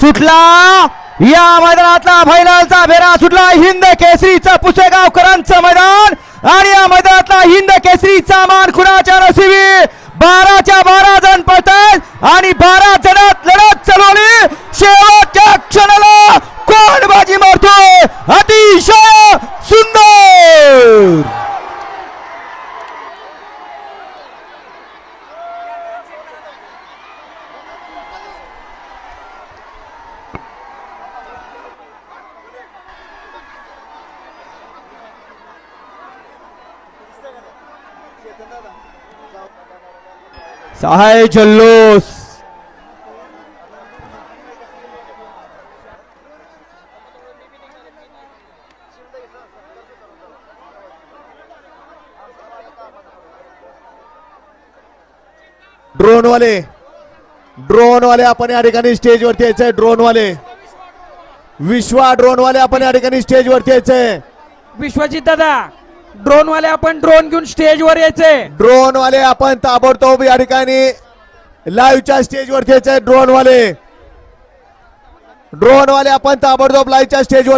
सुटला. या मैदानातला फायनलचा भेरा सुटला. हिंद केसरीचा पुसेगावकरांचं मैदान. आणि या मैदानातला हिंद केसरीचा मान खुणाच्या नशिबी. बाराच्या बारा जण पळतात आणि बारा जणात लढत चालवली. शेवटच्या क्षणाला कोण बाजी मारतोय. अतिशय सुंदर. सहाय जल्लोष। ड्रोन वाले ड्रोन वाले आपण या ठिकाणी स्टेज वरती यायचंय ड्रोन वाले विश्वा ड्रोन वाले आपण या ठिकाणी स्टेज वरती यायचंय. विश्वजित दादा ड्रोन वाले आपण ड्रोन घेऊन स्टेज वर यायचे. ड्रोन वाले आपण ताबडतोब या ठिकाणी लाईव्हच्या स्टेज वर यायचे ड्रोन वाले ड्रोन वाले आपण ताबडतोब लाईव्हच्या स्टेज वर